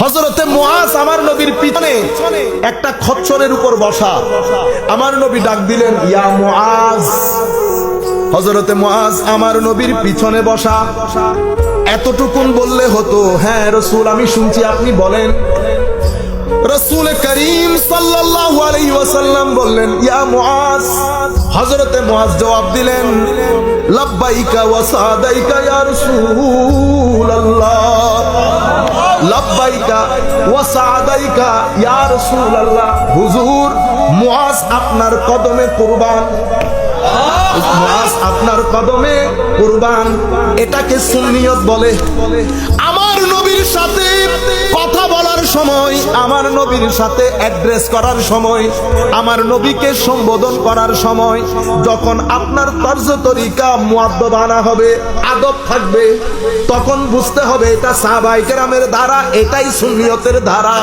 হজরতে মুআজ আমার নবীর পিছনে একটা খচ্চরের উপর বসা। আমার নবী ডাক দিলেন, ইয়া মুআজ। হজরতে মুআজ আমার নবীর পিছনে বসা। এতটুকুন বললে হতো হ্যাঁ রসুল, আমি শুনছি, আপনি বলেন। রসুল করিম সাল্লাল্লাহু আলাইহি ওয়াসাল্লাম বললেন, ইয়া মুআজ। হযরতে মুআজ জবাব দিলেন, লাব্বাইকা ওয়া সাদাইকা ইয়া রাসূলুল্লাহ। হুজুর আপনার কদমে কুরবান। আপনার কদমে কুরবান। এটাকে সুন্নিয়ত বলে। আমার নবীর সাথে সময়, আমার নবীর সাথে অ্যাড্রেস করার সময়, আমার নবীকে সম্বোধন করার সময়, যখন আপনার তর্জ তরিকা আনা হবে, আদব থাকবে, তখন বুঝতে হবে এটা সাহাবাই কেরামের ধারা, এটাই সুন্নিয়তের ধারা।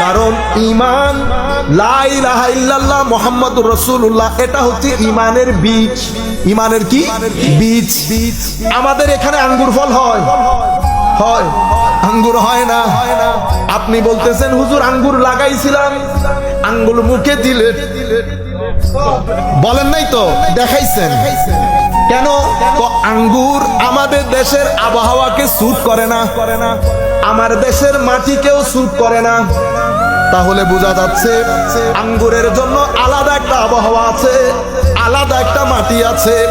কারণ ইমান লা ইলাহা ইল্লাল্লাহ মুহাম্মাদুর রাসূলুল্লাহ, এটা হচ্ছে ইমানের বীজ। ইমানের কি? বীজ। আমাদের এখানে আঙ্গুর ফল হয়। হয়। আঙ্গুর হয় না। আপনি বলতেছেন, হুজুর, আঙ্গুর লাগাইছিলাম। আঙ্গুর মুখে দিলে। বলেন নাই তো, দেখাইছেন। কেন? আঙ্গুর আমাদের দেশের আবহাওয়াকে স্যুট করে না। আমার দেশের মাটিকেও স্যুট করে না। তাহলে বোঝা যাচ্ছে, আঙ্গুরের জন্য আলাদা একটা আবহাওয়া আছে, আলাদা একটা মাটি আছে।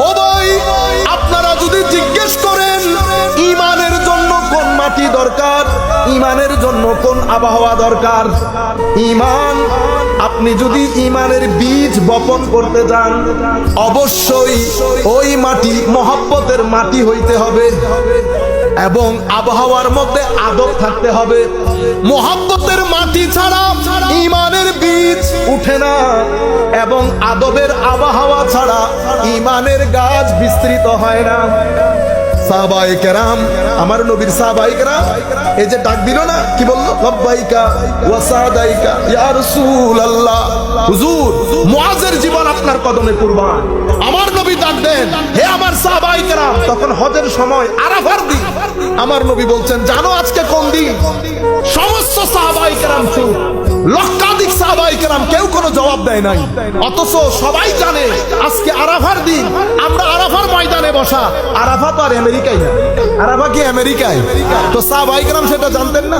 ও ভাই আপনারা যদি জিজ্ঞেস করেন মাটি দরকার? ইমানের জন্য কোন আবহাওয়া দরকার? ইমান, আপনি যদি ইমানের বীজ বপন করতে যান, অবশ্যই ওই মাটি মহাব্বতের মাটি হইতে হবে এবং আবহাওয়ার মধ্যে আদব থাকতে হবে। মোহাব্বতের মাটি ছাড়া ইমানের বীজ উঠে না এবং আদবের আবহাওয়া ছাড়া ইমানের গাছ বিস্তৃত হয় না। আমার নবীর এই যে ডাক দিল না, কি বলল? লব্বাইকা জীবন আপনার কদমে কুরবান। আমার নবী ডাক দেন, হে আমার সাহাবাই তখন হজের সময় আরাফার দিন। আমার নবী বলছেন, জানো আজকে কোন দিন? সমস্ত সাহাবাই লক্ষাধিক সাহাবাই কেরাম কেউ কোনো জবাব দেয় নাই। অথচ সবাই জানে আজকে আরাফার দিন। আমরা আরাফার ময়দানে বসা। আরাফা তো আর আমেরিকায় না। আরাফা কি আমেরিকায়? তো সাহাবাই কেরাম সেটা জানতেন না?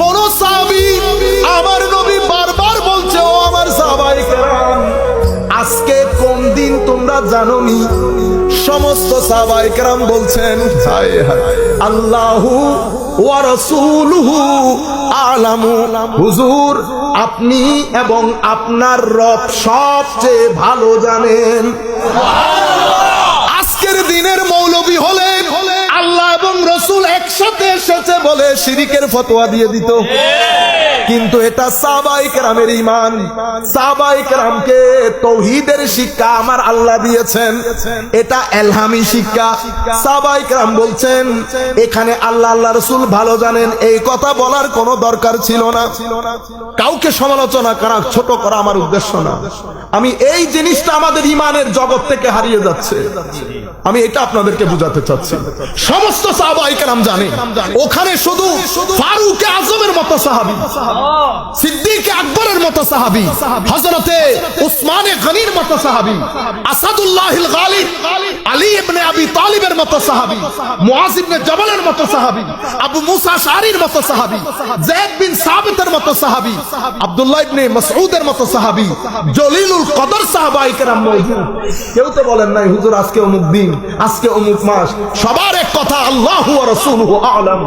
কোন সাহাবি আমার নবী বারবার বলছে, ও আমার সাহাবাই কেরাম, আজকে কোন দিন তোমরা জানোনি? সমস্ত সাহাবাই কেরাম বলছেন, হায় হায়, আল্লাহু হুজুর, আপনি এবং আপনার রব সবচেয়ে ভালো জানেন। আজকের দিনের মৌলবি হলেন আল্লাহ এবং রসুল একসাথে এসেছে বলে শিরিকের ফতোয়া দিয়ে দিত। কিন্তু এটা সাবাই কেরামের ইমান সাবাই কেরামকে তৌহিদের শিক্ষা আমার আল্লাহ দিয়েছেন। এটা এলহামি শিক্ষা। সাবাই কেরাম বলছেন, এখানে আল্লাহ আল্লাহ রসুল ভালো জানেন। এই কথা বলার কোনো দরকার ছিল না। কাউকে সমালোচনা করা, ছোট করা আমার উদ্দেশ্য না। আমি এই জিনিসটা আমাদের ইমানের জগৎ থেকে হারিয়ে যাচ্ছে। আমি এটা আপনাদেরকে বুঝাতে চাচ্ছি। সমস্ত সাহাবাই কেরাম জানে, ওখানে শুধু ফারুক আজমের মতো সাহাবি। সিদ্দিক আকবরের মতো সাহাবি হজরতে উসমানে গনির মতো সাহাবি আসাদুল্লাহ গালিব আলী ইবনে আবি তালিবের মতো সাহাবি, মুআজ ইবনে জবালের মতো সাহাবি, আবু মুসা শারির মতো সাহাবি, জেদ বিন সাবিতের মতো সাহাবি, আব্দুল্লাহ ইবনে মাসউদের মতো সাহাবি, জলিলুল কদর সাহাবাই কেরাম মওজুদ কেউ তো বলেন নাই, হুজুর, আজকে অমুক দিন, আজকে অমুক মাস। সবার এক কথা, আল্লাহু ওয়া রাসূলুহু আলাম।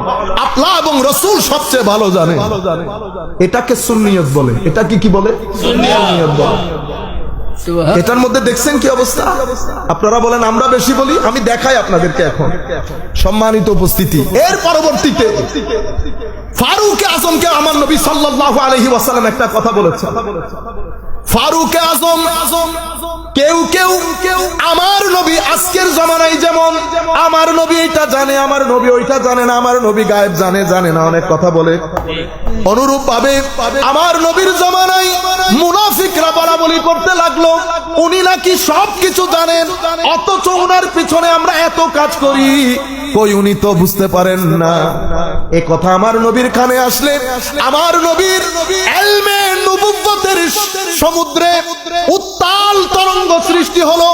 আল্লাহ এবং রাসূল সবচেয়ে ভালো জানে এটাকে সুন্নিয়ত বলে। এটা কি কি বলে? সুন্নিয়ত। বলে। এটার মধ্যে দেখছেন কি অবস্থা? আপনারা বলেন আমরা বেশি বলি আমি দেখাই আপনাদেরকে এখন। সম্মানিত উপস্থিতি। এর পরবর্তীতে ফারুক আজমকে আমার নবী সাল্লাহ আলহি ওয়াসালাম একটা কথা বলেছেন। ফারুক আজম, কেউ কেউ কেউ আমার নবী আজকের জমানায় যেমন, আমার নবী এটা জানে, আমার নবী ওইটা জানে না, আমার নবী গায়েব জানে জানে না, অনেক কথা বলে। অনুরূপ পাবে আমার নবীর জমানায় মুনাফিকরা বলা বলি করতে লাগল। উনি নাকি সব কিছু জানেন, অথচ উনার পিছনে আমরা এত কাজ করি। কই উনি তো বুঝতে পারেন না। এ কথা আমার নবীর কানে আসলে, আমার নবীর সমুদ্রে উত্তাল তরঙ্গ সৃষ্টি হলো।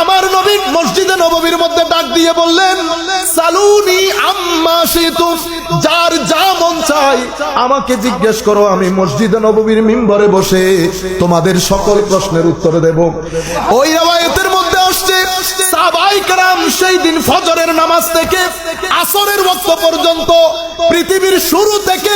আমার নবী মসজিদে নববীর মধ্যে ডাক দিয়ে বললেন সালুনি আম্মা সেতু যার যা মন চাই আমাকে জিজ্ঞেস করো, আমি মসজিদে নববীর মিম্বরে বসে তোমাদের সকল প্রশ্নের উত্তর দেব। ওই রাবায়তের মধ্যে আসছে সেই দিন ফজরের নামাজ থেকে আসরের বক্ত পর্যন্ত পৃথিবীর শুরু থেকে